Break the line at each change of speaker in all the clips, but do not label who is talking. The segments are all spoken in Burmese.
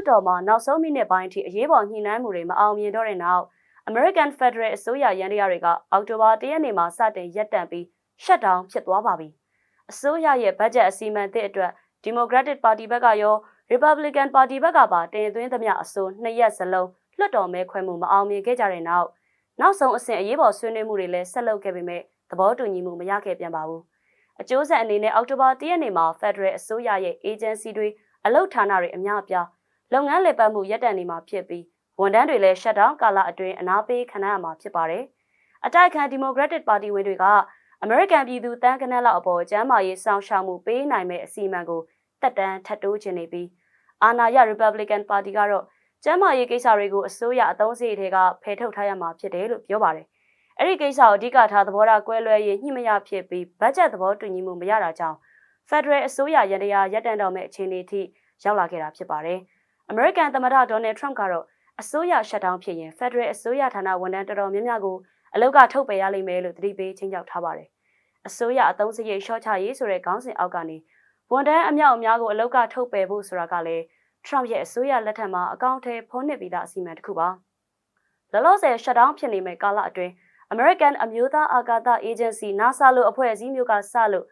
တ်တော်မှာနောက်ဆုံးမိနစ်ပိုင်းအထိအရေးပေါ်ညှိနှိုင်းမှုတွေမအောင်မြင်တော့တဲ့နောက် American Federal အစိုးရရန်တရားတွေကအောက်တိုဘာ၁ရက်နေ့မှာစတင်ရပ်တန့်ပြီး shut down ဖြစ်သွားပါပြီ။အစိုးရရဲ့ဘတ်ဂျက်အစီအမံသစ်အတွက် Democratic Party ဘက်ကရော Republican Party ဘက်ကပါတင်သွင်းသမျှအဆိုနှစ်ရက်စလုံးလွှတ်တော်မဲခွဲမှုမအောင်မြင်ခဲ့ကြတဲ့နောက်နောက်ဆုံးအဆင့်အရေးပေါ်ဆွေးနွေးမှုတွေလည်းဆက်လုပ်ခဲ့ပေမဲ့သဘောတူညီမှုမရခဲ့ပြန်ပါဘူး။အကျိုးဆက်အနေနဲ့အောက်တိုဘာ၁ရက်နေ့မှာ Federal အစိုးရရဲ့ agency တွေအလုပ်ဌာနတွေအများအပြား လုပ်ငန်းလည်ပတ်မှုရပ်တန့်နေမှာဖြစ်ပြီးဝန်ထမ်းတွေလည်း shutdown ကာလအတွင်းအနာပေးခံရမှာဖြစ်ပါတယ်။အတိုက်ခံ Democratic Party ဝင်တွေကအမေရိကန်ပြည်သူတန်းကနက်လောက်အပေါ်ကျန်းမာရေးစောင့်ရှောက်မှုပေးနိုင်မဲ့အစီအမံကိုတက်တန်းထပ်တိုးခြင်းနေပြီးအာဏာရ Republican Party ကတော့ကျန်းမာရေးကိစ္စတွေကိုအစိုးရအသုံးစရိတ်တွေကဖယ်ထုတ်ထားရမှာဖြစ်တယ်လို့ပြောပါတယ်။အဲ့ဒီကိစ္စကိုအဓိကထားသဘောထားကွဲလွဲရေးညှိမရဖြစ်ပြီးဘတ်ဂျက်သဘောတူညီမှုမရတာကြောင့် Federal အစိုးရရန်တရားရပ်တန့်တော်မဲ့အခြေအနေအထိရောက်လာခဲ့တာဖြစ်ပါတယ်။ American သမ္မတ Donald Trump ကတော့အစိုးရ shutdown ဖြစ်ရင် Federal အစိုးရဌာနဝန်ထမ်းတော်တော်များများကိုအလုတ်ကထုတ်ပယ်ရလိမ့်မယ်လို့သတိပေးချင်းကြောက်ထားပါတယ်။အစိုးရအသုံးစရိတ်ရှော့ချရေးဆိုတဲ့ခေါင်းစဉ်အောက်ကနေဝန်ထမ်းအမြောက်အများကိုအလုတ်ကထုတ်ပယ်ဖို့ဆိုတာကလည်း Trump ရဲ့အစိုးရလက်ထက်မှာအကောင့်ထဲဖုံးနှိပ်ပြီးသားအစီအမံတစ်ခုပါ။လောလောဆယ် shutdown ဖြစ်နေမဲ့ကာလအတွင်း American အမျိုးသားအာကာသ Agency NASA လို့အဖွဲ့အစည်းမျိုးကစလို့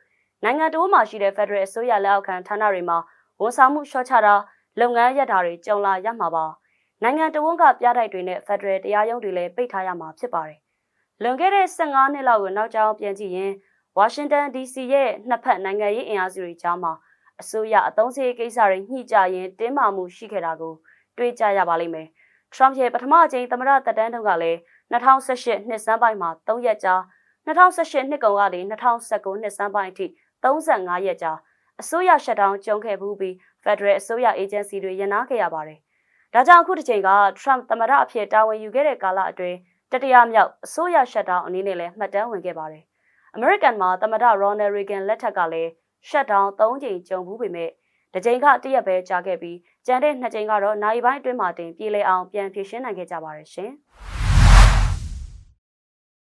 နိုင်ငံတော်မှာရှိတဲ့ Federal အစိုးရလက်အောက်ခံဌာနတွေမှာဝန်ဆောင်မှုလျှော့ချတာ လုပ်ငန်းရပ်တာတွေကြုံလာရမှာပါ။နိုင်ငံတော်ကပြတိုက်တွေနဲ့ Federal တရားရုံးတွေလည်းပိတ်ထားရမှာဖြစ်ပါတယ်။လွန်ခဲ့တဲ့15နှစ်လောက်ကိုနောက်ကျောင်းပြန်ကြည့်ရင် Washington DC ရဲ့နှစ်ဖက်နိုင်ငံရေးအင်အားစုတွေကြားမှာအစိုးရအသုံးစရိတ်ကိစ္စတွေညှိကြရင်တင်းမာမှုရှိခဲ့တာကိုတွေ့ကြရပါလိမ့်မယ်။ Trump ရဲ့ပထမအကြိမ်သမ္မတသက်တမ်းတုန်းကလည်း2018နှစ်စမ်းပိုင်းမှာ3ရက်ကြာ2018နှစ်ကုန်ကနေ2019နှစ်စမ်းပိုင်းအထိ35ရက်ကြာအစိုးရရှက်ဒေါင်းကျုံခဲ့ဘူးပြီး Federal အစိုးရ agency တွေရန်နာခဲ့ရပါတယ်။ဒါကြောင့်အခုတစ်ချိန်က Trump သမ္မတအဖြစ်တာဝန်ယူခဲ့တဲ့ကာလအတွင်းတတိယမြောက်အစိုးရရှက်ဒေါင်းအနေနဲ့လည်းမှတ်တမ်းဝင်ခဲ့ပါတယ်။ American မှာသမ္မတ Ronald Reagan လက်ထက်ကလည်း shutdown 3ကြိမ်ကြုံဘူးပေမဲ့တစ်ကြိမ်ကတရက်ပဲကြာခဲ့ပြီးကျန်တဲ့နှစ်ကြိမ်ကတော့နိုင်ပိုင်းအတွင်းမှာတင်ပြည်လဲအောင်ပြန်ဖြည့်ရှင်းနိုင်ခဲ့ကြပါတယ်ရှင်။